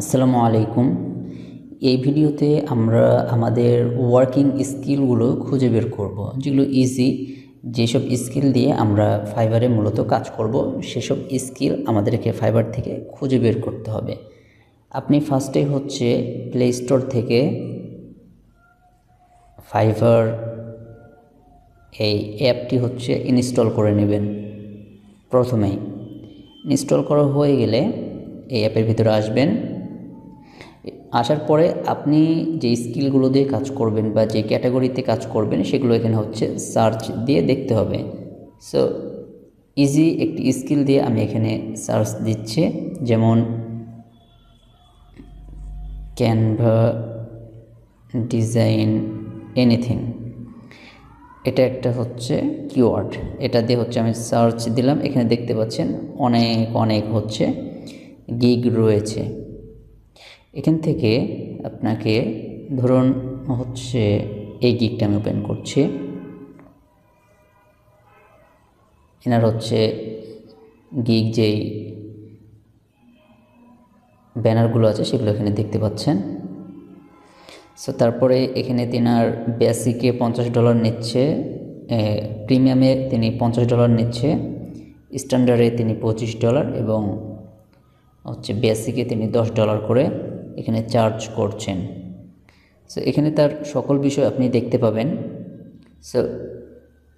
আসসালামু আলাইকুম। এই ভিডিওতে আমরা আমাদের ওয়ার্কিং স্কিলগুলো খুঁজে বের করব। যেগুলো ইজি যেসব স্কিল দিয়ে আমরা ফাইবারে মূলত কাজ করব, সেসব স্কিল আমাদেরকে ফাইবার থেকে খুঁজে বের করতে হবে। আপনি ফার্স্টে হচ্ছে প্লে স্টোর থেকে ফাইবার এই অ্যাপটি হচ্ছে ইনস্টল করে নেবেন। প্রথমেই ইনস্টল করা হয়ে গেলে এই অ্যাপের ভিতরে আসবেন। আসার পরে আপনি যে স্কিলগুলো দিয়ে কাজ করবেন বা যে ক্যাটাগরিতে কাজ করবেন, সেগুলো এখানে হচ্ছে সার্চ দিয়ে দেখতে হবে। সো ইজি একটি স্কিল দিয়ে আমি এখানে সার্চ দিচ্ছি। যেমন ক্যানভা ডিজাইন এনিথিং এটা একটা হচ্ছে কিওয়ার্ড এটা দিয়ে হচ্ছে আমি সার্চ দিলাম। এখানে দেখতে পাচ্ছেন অনেক অনেক হচ্ছে গিগ রয়েছে। এখান থেকে আপনাকে ধরুন হচ্ছে এই গিগটা আমি ওপেন করছি। এনার হচ্ছে গিগ যেই ব্যানারগুলো আছে সেগুলো এখানে দেখতে পাচ্ছেন। সো তারপরে এখানে তিনার বেসিকে পঞ্চাশ ডলার নিচ্ছে প্রিমিয়ামে তিনি পঞ্চাশ ডলার নিচ্ছে স্ট্যান্ডার্ডে তিনি পঁচিশ ডলার এবং হচ্ছে বেসিকে তিনি দশ ডলার করে এখানে চার্জ করছেন। সো এখানে তার সকল বিষয় আপনি দেখতে পাবেন। সো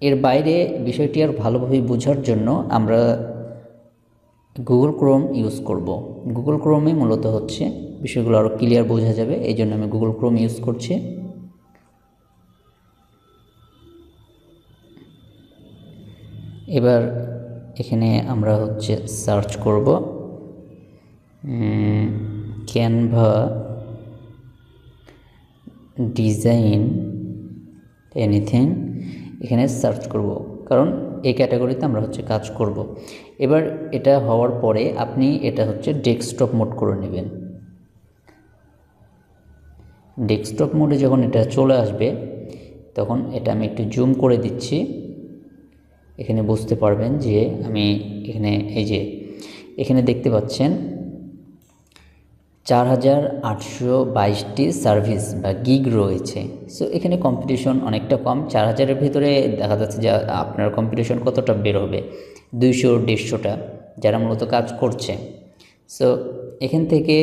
এর বাইরে বিষয়টি আর ভালোভাবে বোঝার জন্য আমরা গুগল ক্রোম ইউজ করব। গুগল ক্রোমে মূলত হচ্ছে বিষয়গুলো আরও ক্লিয়ার বোঝা যাবে, এই জন্য আমি গুগল ক্রোম ইউজ করছি। এবার এখানে আমরা হচ্ছে সার্চ করব। ক্যানভা ডিজাইন এনিথিং এখানে সার্চ করব। কারণ এই ক্যাটাগরিতে আমরা হচ্ছে কাজ করব। এবার এটা হওয়ার পরে আপনি এটা হচ্ছে ডেস্কটপ মোড করে নেবেন। ডেস্কটপ মোডে যখন এটা চলে আসবে, তখন এটা আমি একটু জুম করে দিচ্ছি। এখানে বুঝতে পারবেন যে আমি এখানে, এই যে, এখানে দেখতে পাচ্ছেন চার হাজার আটশো বাইশটি সার্ভিস বা গিগ রয়েছে। সো এখানে কম্পিটিশন অনেকটা কম। চার হাজারের ভিতরে দেখা যাচ্ছে যে, আপনার কম্পিটিশন কতটা বের হবে দুইশো, দেড়শোটা, যারা মূলত কাজ করছে। সো এখান থেকে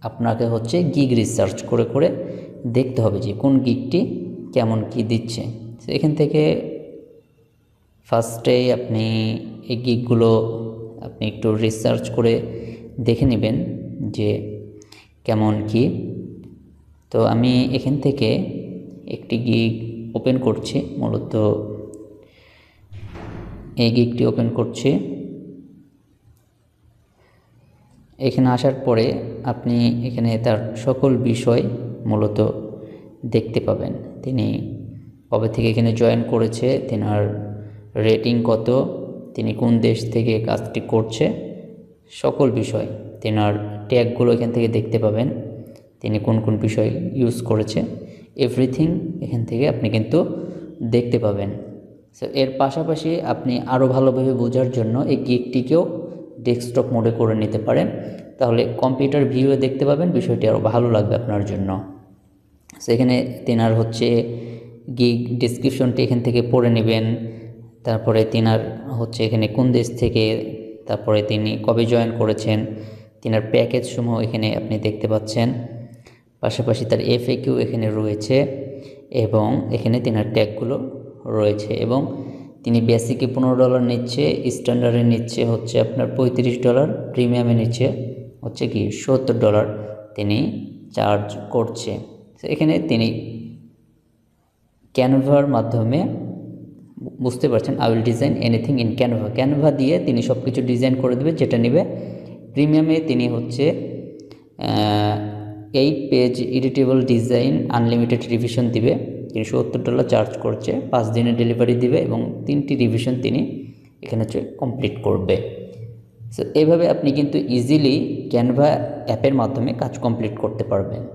আপনাকে হচ্ছে গিগ রিসার্চ করে করে দেখতে হবে যে, কোন গিগটি কেমন কি দিচ্ছে। সো এখান থেকে ফার্স্টে আপনি এই গিকগুলো আপনি একটু রিসার্চ করে দেখে নেবেন। যে কেমন কি। তো আমি এখান থেকে একটি গিগ ওপেন করছি, মূলত এই গিগটি ওপেন করছি। এখানে আসার পরে আপনি এখানে তার সকল বিষয় মূলত দেখতে পাবেন। তিনি কবে থেকে এখানে জয়েন করেছে, তেনার রেটিং কত, তিনি কোন দেশ থেকে কাজটি করছে, সকল বিষয় তেনার ট্যাগগুলো এখান থেকে দেখতে পাবেন। তিনি কোন কোন বিষয় ইউজ করেছে। এভরিথিং এখান থেকে আপনি কিন্তু দেখতে পাবেন। সো এর পাশাপাশি আপনি আরও ভালোভাবে বোঝার জন্য এই গিকটিকেও ডেস্কটপ মোডে করে নিতে পারেন। তাহলে কম্পিউটার ভিউয়ে দেখতে পাবেন, বিষয়টি আরও ভালো লাগবে আপনার জন্য। সেখানে তেনার হচ্ছে গিগ ডিসক্রিপশনটি এখান থেকে পড়ে নেবেন। তারপরে তিনার হচ্ছে এখানে কোন দেশ থেকে, তারপরে তিনি কবে জয়েন করেছেন। তিনার প্যাকেজ সমূহ এখানে আপনি দেখতে পাচ্ছেন। পাশাপাশি তার এফএকিউ এখানে রয়েছে এবং এখানে তিনার ট্যাগগুলো রয়েছে এবং তিনি বেসিকে পনেরো ডলার নিচ্ছে স্ট্যান্ডার্ডে নিচ্ছে, হচ্ছে আপনার পঁয়ত্রিশ ডলার প্রিমিয়ামে নিচ্ছে, হচ্ছে কি সত্তর ডলার তিনি চার্জ করছে। এখানে তিনি ক্যানভার মাধ্যমে বুঝতে পারছেন I will design anything in Canva Canva দিয়ে তিনি সব কিছু ডিজাইন করে দেবে, যেটা নেবে প্রিমিয়ামে তিনি হচ্ছে eight page editable design unlimited revision দিবে। তিনি সত্তর ডলার চার্জ করছে, পাঁচ দিনের ডেলিভারি দিবে এবং তিনটি রিভিশন তিনি এখানে হচ্ছে কমপ্লিট করবে। সো এইভাবে আপনি কিন্তু ইজিলি ক্যানভা অ্যাপের মাধ্যমে কাজ কমপ্লিট করতে পারবেন।